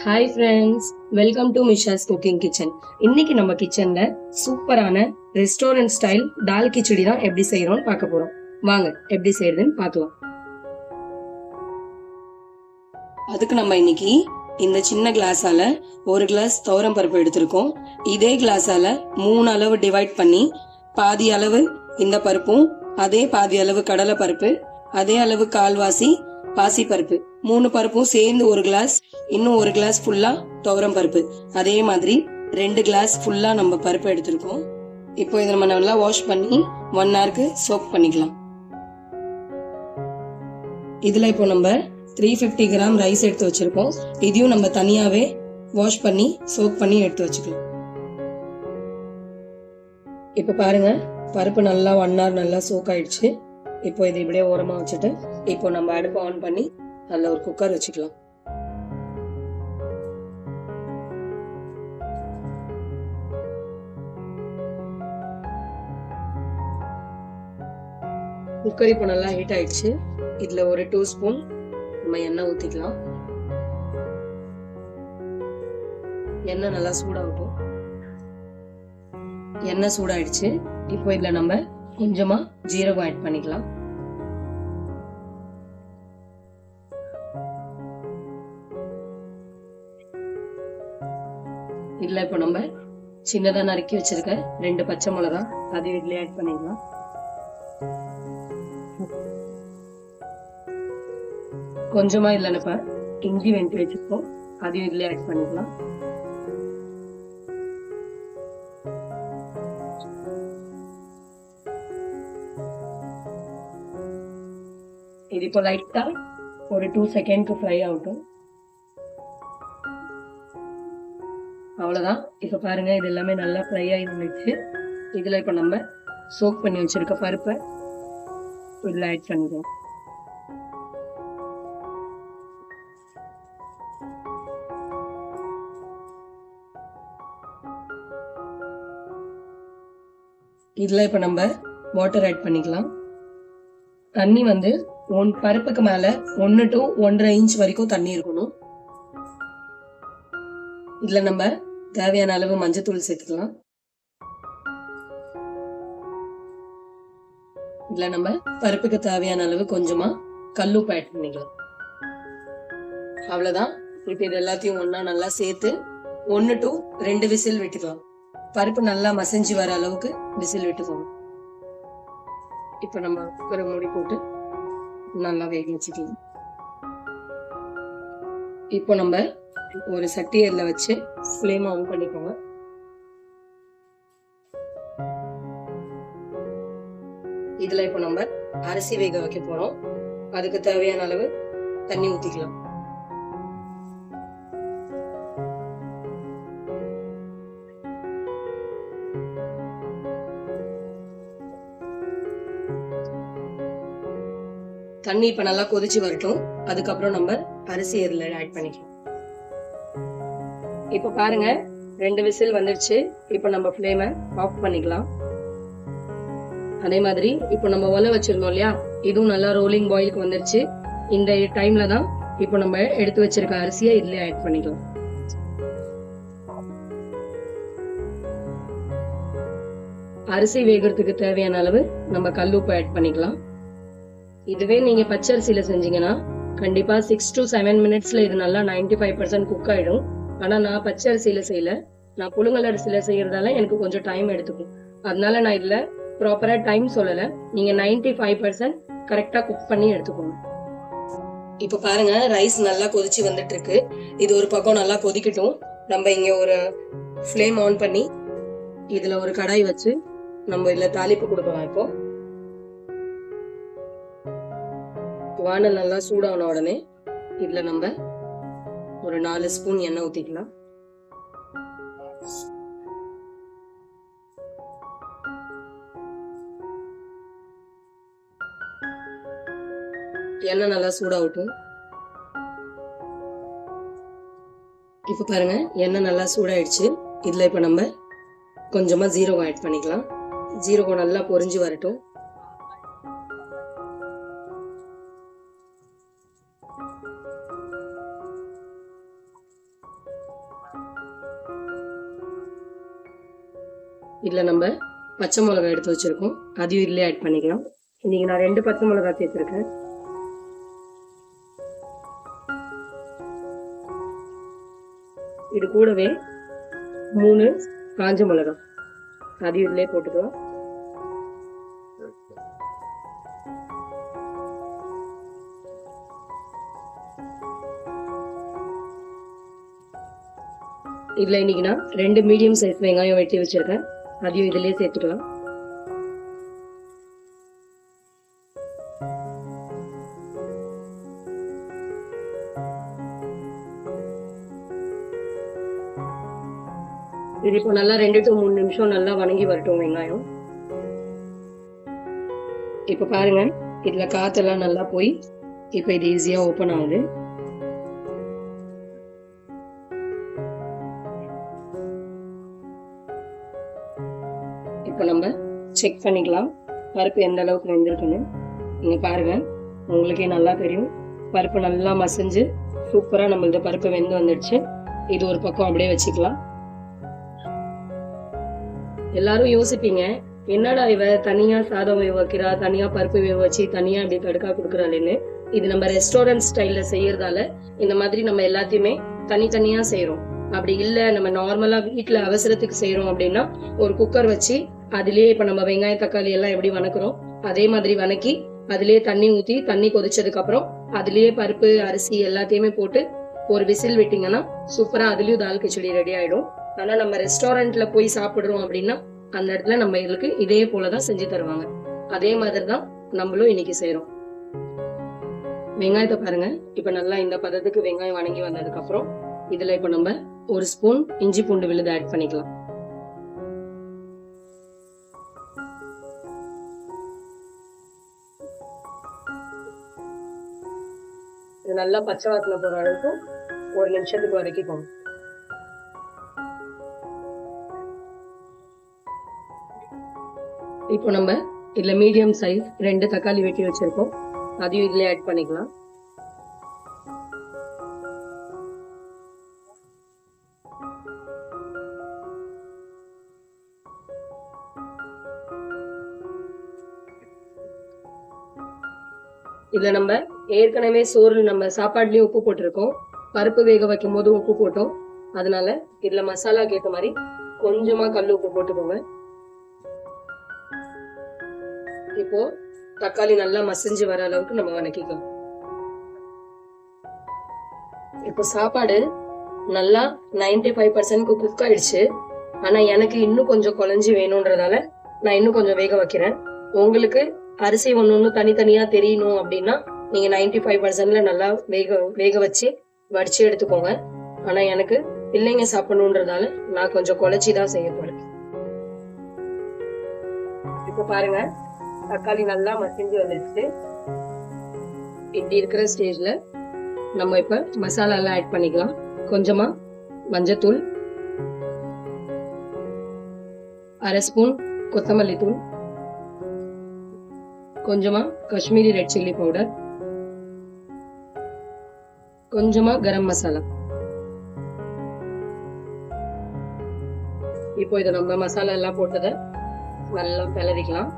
Hi friends welcome to Misha's cooking kitchen இன்னைக்கு நம்ம கிச்சன்ல சூப்பரான ரெஸ்டாரண்ட் ஸ்டைல் தால் கிச்சடி தான் எப்படி செய்யறோம்னு பார்க்க போறோம். வாங்க எப்படி செய்யறதுன்னு பார்க்கலாம். அதுக்கு நம்ம இன்னைக்கு இந்த சின்ன கிளாஸால ஒரு கிளாஸ் துவரம் பருப்பு எடுத்திருக்கோம். இதே கிளாஸால மூணு அளவு டிவைட் பண்ணி பாதி அளவு இந்த பருப்பும் அதே பாதி அளவு கடலை பருப்பு அதே அளவு கால்வாசி பாசி பருப்பு. மூணு பருப்பும் சேர்ந்து ஒரு கிளாஸ் இன்னும் ஒரு கிளாஸ் ஃபுல்லா துவரம் பருப்பு. அதே மாதிரி ரெண்டு கிளாஸ் ஃபுல்லா நம்ம பருப்பு எடுத்திருக்கோம். இப்போ இதை நம்ம நல்லா வாஷ் பண்ணி ஒன் ஹவருக்கு சோக் பண்ணிக்கலாம். இதுல இப்போ நம்ம த்ரீ ஃபிஃப்டி கிராம் ரைஸ் எடுத்து வச்சிருக்கோம். இதையும் நம்ம தனியாவே வாஷ் பண்ணி சோக் பண்ணி எடுத்து வச்சுக்கலாம். இப்போ பாருங்க பருப்பு நல்லா ஒன் ஹவர் நல்லா சோக் ஆயிடுச்சு. இப்போ இதை இப்படியே ஓரமாக வச்சுட்டு இப்போ நம்ம அடுப்பு ஆன் பண்ணி அதில் ஒரு குக்கர் வச்சுக்கலாம். குக்கர் இப்போ நல்லா ஹீட் ஆயிடுச்சு. இதில் ஒரு டூ ஸ்பூன் நம்ம எண்ணெய் ஊற்றிக்கலாம் எண்ணெய் நல்லா சூடாகட்டும். எண்ணெய் சூடாயிடுச்சு. இப்போ இதில் நம்ம கொஞ்சமாக ஜீரகம் ஆட் பண்ணிக்கலாம். இதுல இப்போ நம்ம சின்னதா நறுக்கி வச்சிருக்க ரெண்டு பச்சை மிளகா அது இதுல ஆட் பண்ணிக்கலாம் கொஞ்சமா இதுல நம்ம இஞ்சி வெட்டி வச்சிருக்கோம். அதையும் இதுல ஆட் பண்ணிக்கலாம் இது இப்போ லைட்டா ஒரு டூ செகண்ட்க்கு ஃப்ரை ஆகட்டும். அவ்வளோதான் இப்போ பாருங்க இது எல்லாமே நல்லா ஃப்ரை ஆகி வந்துச்சு. இதில் இப்போ நம்ம சோக் பண்ணி வச்சுருக்க பருப்பை இதில் ஆட் பண்ணிடுவோம் இதில் இப்போ நம்ம வாட்டர் ஆட் பண்ணிக்கலாம். தண்ணி வந்து ஒன் பருப்புக்கு மேலே ஒன்று டு ஒன்றரை இன்ச் வரைக்கும் தண்ணி இருக்கணும். இதில் நம்ம தேவையான அளவு மஞ்சத்தூள் சேர்த்துக்கலாம். இதுல நம்ம பருப்புக்கு தேவையான அளவு கொஞ்சமா கல்லுப்பு ஆட் பண்ணிக்கலாம். அவ்வளவுதான். இப்போ இது எல்லாத்தையும் ஒன்றா நல்லா சேர்த்து ஒன்று டு ரெண்டு விசில் விட்டுக்கலாம். பருப்பு நல்லா மசிஞ்சு வர அளவுக்கு விசில் விட்டுக்கோங்க. இப்போ நம்ம குக்கரை மூடி போட்டு நல்லா வேக வச்சுக்கலாம். இப்போ நம்ம ஒரு சட்டி அதில் வச்சு ஃப்ளேம் ஆன் பண்ணிக்கோங்க. இதுல இப்போ நம்ம அரிசி வேக வைக்க போறோம் அதுக்கு தேவையான அளவு தண்ணி ஊற்றிக்கலாம். தண்ணி இப்போ நல்லா கொதிச்சு வரட்டும். அதுக்கப்புறம் நம்ம அரிசி இதில் ஆட் பண்ணிக்கலாம். இப்போ பாருங்க ரெண்டு விசில் வந்துடுச்சு இப்போ நம்ம ஃப்ளேமை ஆஃப் பண்ணிக்கலாம். அதே மாதிரி இப்போ நம்ம ஒலை வச்சிருந்தோம் இல்லையா? இதுவும் நல்லா ரோலிங் பாயிலுக்கு வந்துருச்சு. இந்த டைம்ல தான் இப்போ நம்ம எடுத்து வச்சிருக்க அரிசியை இதுல ஆட் பண்ணிக்கலாம். அரிசி வேகிறதுக்கு தேவையான அளவு நம்ம கல்லுப்பு ஆட் பண்ணிக்கலாம். இதுவே நீங்க பச்சரிசியில செஞ்சீங்கன்னா கண்டிப்பா சிக்ஸ் டு செவன் மினிட்ஸ்ல இது நல்லா நைன்டி ஃபைவ் பர்சன்ட் குக் ஆயிடும். ஆனா நான் பச்சை அரிசியில செய்யல. நான் புழுங்கல் அரிசியில செய்யறதால எனக்கு கொஞ்சம் டைம் எடுத்துக்கும். அதனால நான் இதுல ப்ராப்பரா டைம் சொல்லல. நீங்க நைன்டி ஃபைவ் பர்சன்ட் கரெக்டா குக் பண்ணி எடுத்துக்கோங்க. இப்ப பாருங்க ரைஸ் நல்லா கொதிச்சு வந்துட்டு இருக்கு இது ஒரு பக்கம் நல்லா கொதிக்கட்டும். நம்ம இங்க ஒரு ஃப்ளேம் ஆன் பண்ணி இதுல ஒரு கடாய் வச்சு நம்ம இதுல தாளிப்பு கொடுக்கலாம் இப்போ. வானல் நல்லா சூடான உடனே இதுல நம்ம ஒரு நாலு ஸ்பூன் எண்ணெய் ஊத்திக்கலாம். எண்ணெய் நல்லா சூடாகட்டும். இப்போ பாருங்க எண்ணெய் நல்லா சூடாயிடுச்சு. இதுல இப்போ நம்ம கொஞ்சமா ஜீரகம் ஆட் பண்ணிக்கலாம். ஜீரகம் நல்லா பொரிஞ்சு வரட்டும். இதில் நம்ம பச்சை மிளகா எடுத்து வச்சுருக்கோம். அதையும் இதிலே ஆட் பண்ணிக்கலாம். இன்றைக்கி நான் ரெண்டு பச்சை மிளகா சேர்த்துருக்கேன். இது கூடவே மூணு காஞ்ச மிளகா அதையும் இதிலே போட்டுக்கலாம். இதில் இன்னைக்கு நான் ரெண்டு மீடியம் சைஸ் வெங்காயம் வெட்டி வச்சிருக்கேன். அதையும் இதுலயே சேர்த்துக்கலாம். இது இப்போ நல்லா ரெண்டு டு மூணு நிமிஷம் நல்லா வணங்கி வரட்டும் வெங்காயம். இப்போ பாருங்க இதுல காத்தெல்லாம் நல்லா போய் இப்போ இது ஈஸியா ஓப்பன் ஆகுது. செக் பண்ணிக்கலாம். பருப்பு எந்த அளவுக்கு வெந்திருக்குன்னு. நீங்க பாருங்க. உங்களுக்கே நல்லா தெரியும். பருப்பு நல்லா மசிஞ்சு சூப்பரா நம்மளது பருப்பு வெந்து வந்துடுச்சு. இது ஒரு பக்கம் அப்படியே வச்சுக்கலாம். எல்லாரும் யோசிப்பீங்க. என்னடா இவ தனியா சாதம் வேக வைக்கிறா தனியா பருப்பு வேக வச்சு தனியா இப்படி தடுக்கா கொடுக்குறாளேன்னு. இது நம்ம ரெஸ்டாரண்ட் ஸ்டைல்ல செய்யறதால இந்த மாதிரி நம்ம எல்லாத்தையுமே தனித்தனியா செய்யறோம் அப்படி இல்ல நம்ம நார்மலா வீட்டில் அவசரத்துக்கு செய்யறோம் அப்படின்னா ஒரு குக்கர் வச்சு அதுலேயே இப்போ நம்ம வெங்காயம் தக்காளி எல்லாம் எப்படி வணக்குறோம்? அதே மாதிரி வணக்கி அதுலயே தண்ணி ஊற்றி தண்ணி கொதிச்சதுக்கு அப்புறம் அதுலேயே பருப்பு அரிசி எல்லாத்தையுமே போட்டு ஒரு விசில் விட்டிங்கன்னா சூப்பராக அதுலேயும் தால் கிச்சடி ரெடி ஆகிடும் ஆனால் நம்ம ரெஸ்டாரண்ட்ல போய் சாப்பிடுறோம் அப்படின்னா அந்த இடத்துல நம்ம இதுக்கு இதே போலதான் செஞ்சு தருவாங்க. அதே மாதிரி தான் நம்மளும் இன்னைக்கு செய்கிறோம் வெங்காயத்தை பாருங்க. இப்போ நல்லா இந்த பதத்துக்கு வெங்காயம் வணங்கி வந்ததுக்கு அப்புறம் இப்போ நம்ம ஒரு ஸ்பூன் இஞ்சி பூண்டு விழுது ஆட் பண்ணிக்கலாம். இது நல்லா பச்சை வாசனை போற அளவுக்கு ஒரு நிமிஷத்துக்கு வரைக்கும் இப்போ நம்ம இதுல மீடியம் சைஸ் ரெண்டு தக்காளி வெட்டி வச்சிருக்கோம். அதையும் இதுல ஆட் பண்ணிக்கலாம். இதில் நம்ம ஏற்கனவே சோறு நம்ம சாப்பாடுலயும் உப்பு போட்டிருக்கோம். பருப்பு வேக வைக்கும் போது உப்பு போட்டோம். அதனால இதில் மசாலாக்கு ஏற்ற மாதிரி கொஞ்சமாக கல் உப்பு போட்டுக்கோங்க. இப்போ தக்காளி நல்லா மசிஞ்சு வர அளவுக்கு நம்ம வணக்கிக்கலாம். இப்போ சாப்பாடு நல்லா நைன்டி ஃபைவ் பர்சன்ட்க்கு குக் ஆயிடுச்சு. ஆனால் எனக்கு இன்னும் கொஞ்சம் குழஞ்சி வேணுன்றதால நான் இன்னும் கொஞ்சம் வேக வைக்கிறேன். உங்களுக்கு அரிசி ஒன்று ஒன்று தனித்தனியாக தெரியணும் அப்படின்னா நீங்கள் நைன்டி ஃபைவ் பர்சன்டில் நல்லா வேக வேக வச்சு வடித்து எடுத்துக்கோங்க. ஆனால் எனக்கு பிள்ளைங்க சாப்பிடணுன்றதால நான் கொஞ்சம் குழச்சி தான் செய்ய போகிறேன் இப்போ பாருங்க தக்காளி நல்லா மசிஞ்சு வந்துடுச்சு இப்படி இருக்கிற ஸ்டேஜில் நம்ம இப்போ மசாலாலாம் ஆட் பண்ணிக்கலாம். கொஞ்சமாக மஞ்சத்தூள் அரை ஸ்பூன் கொத்தமல்லி தூள் கொஞ்சமா காஷ்மீரி ரெட் சில்லி பவுடர் கொஞ்சமா கரம் மசாலா. இப்போ இதை நம்ம மசாலா எல்லாம் போட்டதை நல்லா கிளறிக்கலாம்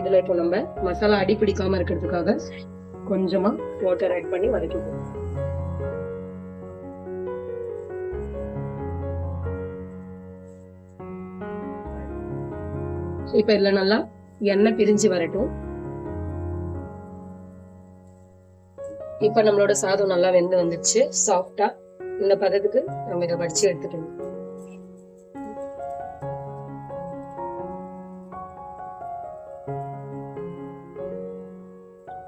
இதுல இப்போ நம்ம மசாலா அடி பிடிக்காம இருக்கிறதுக்காக கொஞ்சமா வாட்டர் ஆட் பண்ணி வதக்கிப்போம். இப்ப இதுல நல்லா எண்ணெய் பிரிஞ்சு வரட்டும். இப்ப நம்மளோட சாதம் நல்லா வெந்து வந்துச்சு சாஃப்டா இந்த பதத்துக்கு நம்ம இதை வடிச்சு எடுத்துக்கணும்.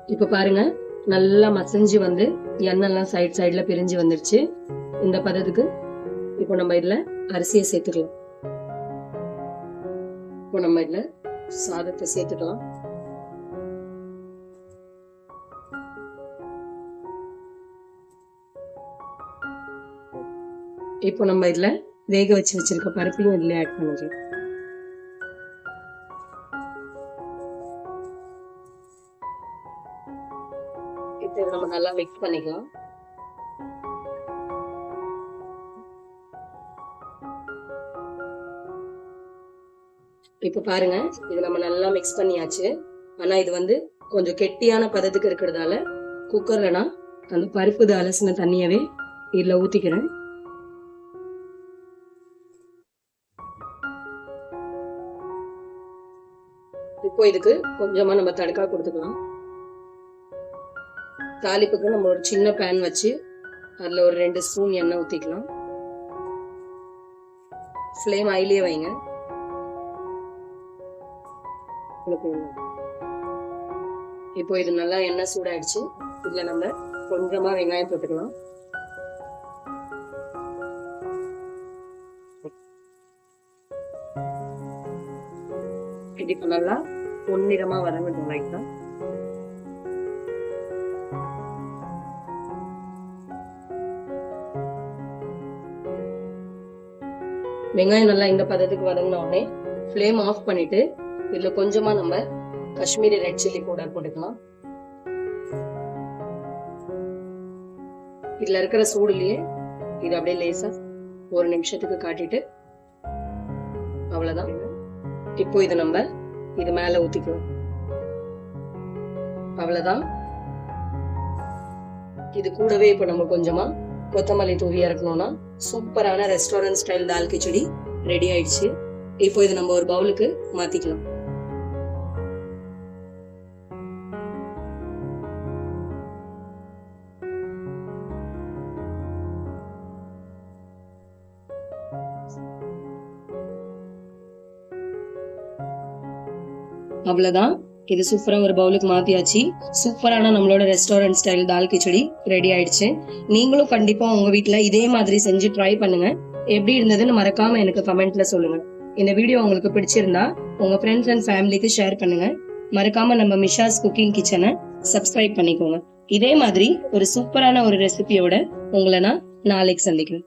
இப்ப பாருங்க நல்லா மசஞ்சு வந்து எண்ணெய்லாம் சைட் சைடுல பிரிஞ்சு வந்துருச்சு. இந்த பதத்துக்கு இப்போ நம்ம இதுல அரிசியை சேர்த்துக்கலாம். இப்போ நம்ம இதுல சாதத்தை சேர்த்துக்கலாம் இப்போ நம்ம இதுல வேக வச்சு வச்சிருக்க பருப்பையும் இதுல ஆட் பண்ணிக்கலாம். இதை நம்ம நல்லா மிக்ஸ் பண்ணிக்கலாம். இப்போ பாருங்க இது நம்ம நல்லா மிக்ஸ் பண்ணியாச்சு. ஆனால் இது வந்து கொஞ்சம் கெட்டியான பதத்துக்கு இருக்கிறதால குக்கரில் நான் அந்த பருப்பு அலசின தண்ணியவே இதில் ஊற்றிக்கிறேன் இப்போ இதுக்கு கொஞ்சமா நம்ம தடுக்கா கொடுத்துக்கலாம். தாளிப்புக்கு நம்ம ஒரு சின்ன பேன் வச்சு அதுல ஒரு ரெண்டு ஸ்பூன் எண்ணெய் ஊத்திக்கலாம். ஃப்ளேம் ஐலேயே வைங்க. இப்போ இது நல்லா எண்ணெய் சூடாயிடுச்சு. இதில் நம்ம கொஞ்சமா வெங்காயம் போட்டுக்கலாம். இப்போ நல்லா பொன்னிறமா வதங்கட்டும் லைட்டாக வெங்காயம் நல்லா இந்த பதத்துக்கு வதங்கின உடனே ஃப்ளேம் ஆஃப் பண்ணிட்டு இதுல கொஞ்சமா நம்ம காஷ்மீரி ரெட் சில்லி பவுடர் போட்டுக்கலாம். இதுல இருக்கிற சூடுலயே இது அப்படியே லேசா ஒரு நிமிஷத்துக்கு காட்டிட்டு அவ்வளவுதான். இப்போ இது நம்ம இது மேல ஊத்திக்கலாம். அவ்வளவுதான். இது கூடவே இப்போ நம்ம கொஞ்சமா கொத்தமல்லி தூவி இறக்கணும்னா சூப்பரான restaurant style dal khichdi ready ஆயிடுச்சு. இப்போ இது நம்ம ஒரு பவுலுக்கு மாத்திக்கலாம். அவ்வளவுதான். இது சூப்பரா ஒரு பவுலுக்கு மாத்தியாச்சு. சூப்பரான நம்மளோட restaurant style dal khichdi ready ஆயிடுச்சு. நீங்களும் கண்டிப்பா உங்க வீட்டுல இதே மாதிரி செஞ்சு ட்ரை பண்ணுங்க. எப்படி இருந்ததுன்னு மறக்காம எனக்கு கமெண்ட்ல சொல்லுங்க. இந்த வீடியோ உங்களுக்கு பிடிச்சிருந்தா உங்க ஃப்ரெண்ட்ஸ் அண்ட் ஃபேமிலிக்கு ஷேர் பண்ணுங்க. மறக்காம நம்ம மிஷாஸ் குக்கிங் கிச்சனை சப்ஸ்கிரைப் பண்ணிக்கோங்க. இதே மாதிரி ஒரு சூப்பரான ஒரு ரெசிபியோட உங்களை நான் நாளைக்கு சந்திக்கிறேன்.